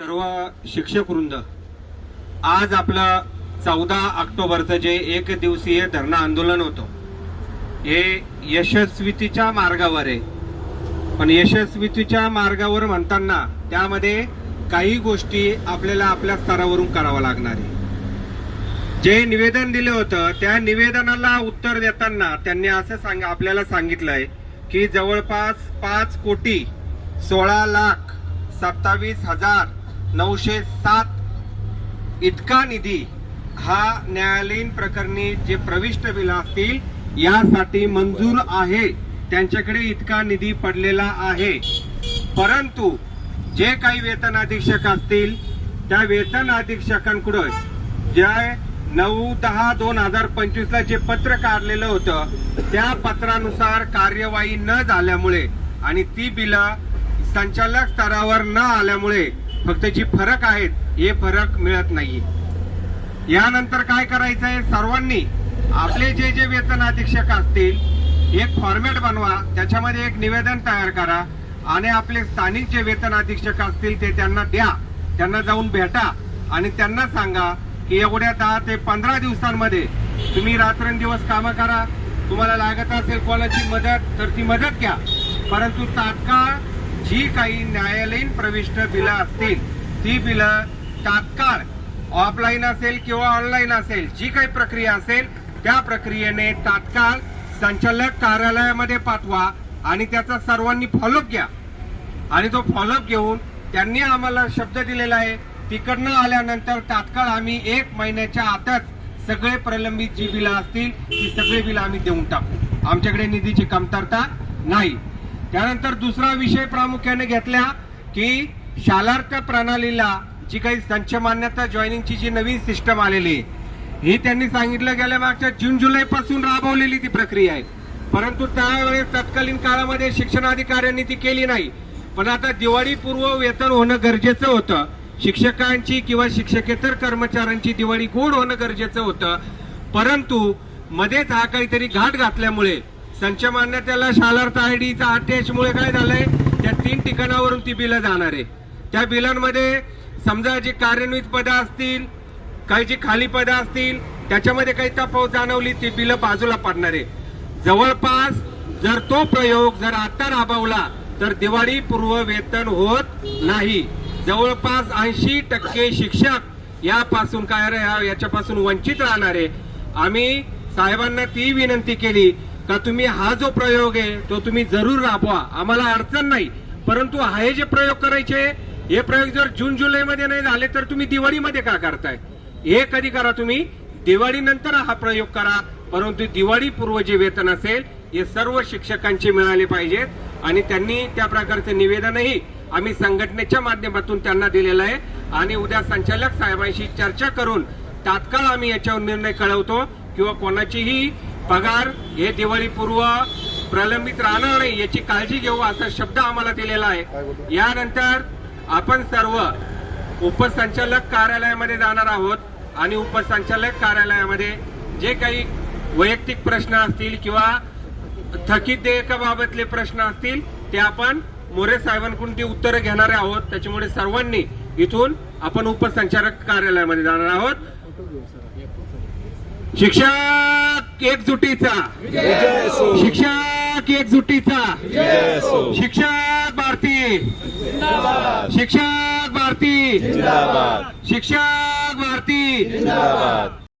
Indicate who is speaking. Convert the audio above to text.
Speaker 1: सर्व शिक्षक वृंद आज आपलं चौदा ऑक्टोबरचं जे एक दिवसीय धरणं आंदोलन होतं हे यशस्वीतीच्या मार्गावर आहे. पण यशस्वीतीच्या मार्गावर म्हणताना त्यामध्ये काही गोष्टी आपल्याला आपल्या स्तरावरून करावं लागणार आहे. जे निवेदन दिलं होतं त्या निवेदनाला उत्तर देताना त्यांनी असं सांग आपल्याला सांगितलंय की जवळपास पाच कोटी सोळा लाख सत्तावीस हजार नऊशे सात. इतका निधी हा न्यायालयीन प्रकरणी जे प्रविष्ट बिल असतील यासाठी मंजूर आहे. त्यांच्याकडे इतका निधी पडलेला आहे. परंतु जे काही वेतन अधीक्षक असतील त्या वेतन अधीक्षकांकडून ज्या नऊ दहा दोन हजार पंचवीसला जे पत्र काढलेलं होतं त्या पत्रानुसार कार्यवाही न झाल्यामुळे आणि ती बिलं संचालक स्तरावर न आल्यामुळे फक्त जी फरक आहेत हे फरक मिळत नाही. यानंतर काय करायचं आहे सर्वांनी आपले जे जे वेतन अधीक्षक असतील एक फॉर्मॅट बनवा. त्याच्यामध्ये एक निवेदन तयार करा. आणि आपले स्थानिक जे वेतन अधीक्षक असतील ते त्यांना द्या. त्यांना जाऊन भेटा. आणि त्यांना सांगा की एवढ्या दहा ते पंधरा दिवसांमध्ये तुम्ही रात्रंदिवस कामं करा. तुम्हाला लागत असेल कोणाची मदत तर ती मदत घ्या. परंतु तात्काळ जी काही न्यायालयीन प्रविष्ट बिलं असतील ती बिलं तात्काळ ऑफलाईन असेल किंवा ऑनलाईन असेल जी काही प्रक्रिया असेल त्या प्रक्रियेने तात्काळ संचालक कार्यालयामध्ये पाठवा आणि त्याचा सर्वांनी फॉलोअप घ्या. आणि तो फॉलोअप घेऊन त्यांनी आम्हाला शब्द दिलेला आहे तिकडनं आल्यानंतर तात्काळ आम्ही एक महिन्याच्या आतच सगळे प्रलंबित जी बिलं असतील ती सगळे बिलं आम्ही देऊन टाकू. आमच्याकडे निधीची कमतरता नाही. त्यानंतर दुसरा विषय प्रामुख्याने घेतला की शालार्थ प्रणालीला जी काही संच मान्यता जॉईनिंगची जी नवीन सिस्टम आलेली आहे ही त्यांनी सांगितलं गेल्या मागच्या जून जुलैपासून राबवलेली ती प्रक्रिया आहे. परंतु त्यावेळेस तत्कालीन काळामध्ये शिक्षणाधिकाऱ्यांनी ती केली नाही. पण आता दिवाळीपूर्व वेतन होणं गरजेचं होतं. शिक्षकांची किंवा शिक्षकेतर कर्मचाऱ्यांची दिवाळी गोड होणं गरजेचं होतं. परंतु मध्येच हा काहीतरी घाट घातल्यामुळे संच मान्यतेला शालार्थ आय डीचा अटॅचमुळे काय झालंय? त्या तीन ठिकाणावरून ती बिलं जाणार आहे. त्या बिलांमध्ये समजा जी कार्यान्वित पदं असतील काही जी खाली पदं असतील त्याच्यामध्ये काही तफावत जाणवली ती बिलं बाजूला पडणार आहे. जवळपास जर तो प्रयोग जर आता राबवला तर दिवाळी पूर्व वेतन होत नाही. जवळपास ऐंशी टक्के शिक्षक यापासून काय रे याच्यापासून वंचित राहणार आहे. आम्ही साहेबांना ती विनंती केली का तुम्ही हा जो प्रयोग आहे तो तुम्ही जरूर राबवा. आम्हाला अडचण नाही. परंतु हे जे प्रयोग करायचे हे प्रयोग जर जून जुलैमध्ये नाही झाले तर तुम्ही दिवाळीमध्ये का करताय? हे कधी करा तुम्ही? दिवाळीनंतर हा प्रयोग करा. परंतु दिवाळीपूर्व जे वेतन असेल हे सर्व शिक्षकांचे मिळाले पाहिजेत. आणि त्यांनी त्या प्रकारचं निवेदनही आम्ही संघटनेच्या माध्यमातून त्यांना दिलेलं आहे. आणि उद्या संचालक साहेबांशी चर्चा करून तात्काळ आम्ही याच्यावर निर्णय कळवतो किंवा कोणाचीही पगार हे दिवाळीपूर्व प्रलंबित राहणार नाही याची काळजी घेऊ असा शब्द आम्हाला दिलेला आहे. यानंतर आपण सर्व उपसंचालक कार्यालयामध्ये जाणार आहोत आणि उपसंचालक कार्यालयामध्ये जे काही वैयक्तिक प्रश्न असतील किंवा थकीत देयकाबाबतले प्रश्न असतील ते आपण मोरे साहेबांकडून ती उत्तरं घेणार आहोत. त्याच्यामुळे सर्वांनी इथून आपण उपसंचालक कार्यालयामध्ये जाणार आहोत. शिक्षक एकजुटीचा. शिक्षक एकजुटीचा. शिक्षक भारती. शिक्षक भारती. शिक्षक भारती.